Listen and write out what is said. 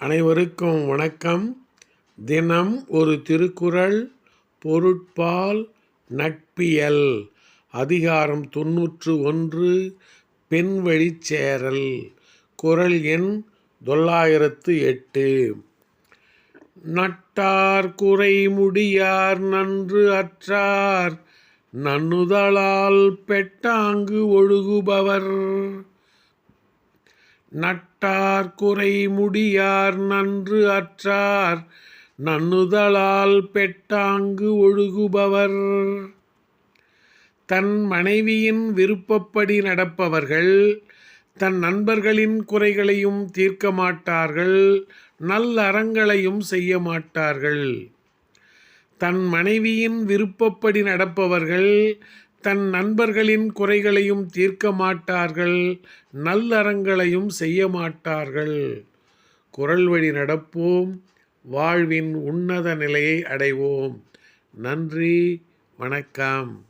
அனைவருக்கும் வணக்கம். தினம் ஒரு திருக்குறள் பொருட்பால் நட்பியல். அதிகாரம் தொன்னூற்று ஒன்று பெண் வழிச்சேரல் குறள் எண் தொள்ளாயிரத்து எட்டு. நட்டார் குறை முடியார் நன்று அற்றார். நன்னுதலால் பெட்டாங்கு ஒழுகுபவர். நட்டார் குறை முடியார் நன்று அற்றார் நன்னுதலால் பெட்டாங்கு ஒழுகுபவர். தன் மனைவியின் விருப்பப்படி நடப்பவர்கள் தன் நண்பர்களின் குறைகளையும் தீர்க்க மாட்டார்கள் நல்ல அறங்களையும் செய்ய மாட்டார்கள். தன் மனைவியின் விருப்பப்படி நடப்பவர்கள் தன் நண்பர்களின் குறைகளையும் தீர்க்க மாட்டார்கள் நல்லறங்களையும் செய்ய மாட்டார்கள். குரல் வழி நடப்போம் வாழ்வின் உன்னத நிலையை அடைவோம். நன்றி வணக்கம்.